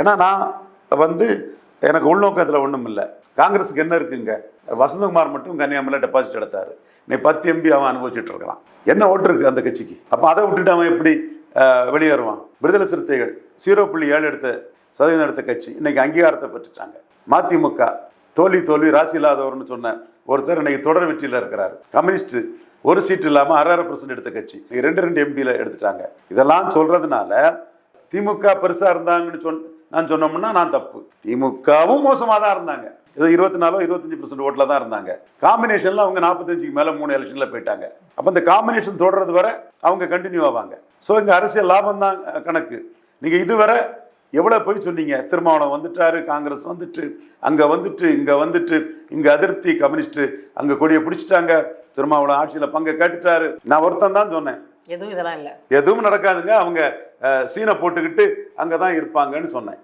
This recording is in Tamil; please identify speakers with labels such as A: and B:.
A: ஏன்னா நான் வந்து எனக்கு உள்நோக்கத்தில் ஒன்றும் இல்லை. காங்கிரஸுக்கு என்ன இருக்குங்க? வசந்தகுமார் மட்டும் கன்னியாகுமரியில் டெபாசிட் எடுத்தாரு. நீ பத்து எம்பி அவன் அனுபவிச்சுட்டு இருக்கிறான் என்ன ஓட்டு இருக்கு அந்த கட்சிக்கு? அப்போ அதை விட்டுட்டு அவன் எப்படி வெளியேறுவான்? விடுதலை சிறுத்தைகள் ஜீரோ புள்ளி ஏழு எடுத்த சதவீதம் எடுத்த கட்சி இன்னைக்கு அங்கீகாரத்தை பெற்றுட்டாங்க. மதிமுக தோல்வி தோல்வி ராசி இல்லாதவர்னு சொன்ன ஒருத்தர் இன்னைக்கு தொடர் வெற்றியில் இருக்கிறாரு. கம்யூனிஸ்ட் ஒரு சீட் இல்லாமல் அரை அரை பர்சன்ட் எடுத்த கட்சி. இன்னைக்கு ரெண்டு ரெண்டு எம்பியில் எடுத்துட்டாங்க. இதெல்லாம் சொல்றதுனால திமுக பெருசா இருந்தாங்கன்னு சொன் நான் சொன்னோம்னா நான் தப்பு. திமுகவும் மோசமாக தான் இருந்தாங்க. ஏதோ இருபத்தி நாலோ இருபத்தஞ்சு பர்சன்ட் ஓட்டில் தான் இருந்தாங்க. காம்பினேஷனில் அவங்க நாற்பத்தஞ்சுக்கு மேலே மூணு எலெக்ஷனில் போயிட்டாங்க. அப்போ இந்த காம்பினேஷன் தொடர்றது வரை அவங்க கண்டினியூ ஆவாங்க. ஸோ இங்கே அரசியல் லாபம் தான் கணக்கு. நீங்கள் இதுவரை எவ்வளோ போய் சொன்னீங்க? திருமாவளவன் வந்துட்டாரு காங்கிரஸ் வந்துட்டு அங்கே வந்துட்டு இங்கே வந்துட்டு இங்கே அதிருப்தி கம்யூனிஸ்ட்டு அங்கே கொடியை பிடிச்சிட்டாங்க. திருமாவளவன் ஆட்சியில் பங்கை கேட்டுட்டாரு. நான் ஒருத்தன் தான் சொன்னேன்.
B: எதுவும் இதெல்லாம் இல்லை.
A: எதுவும் நடக்காதுங்க. அவங்க சீனை போட்டுக்கிட்டு அங்கே தான் இருப்பாங்கன்னு சொன்னேன்.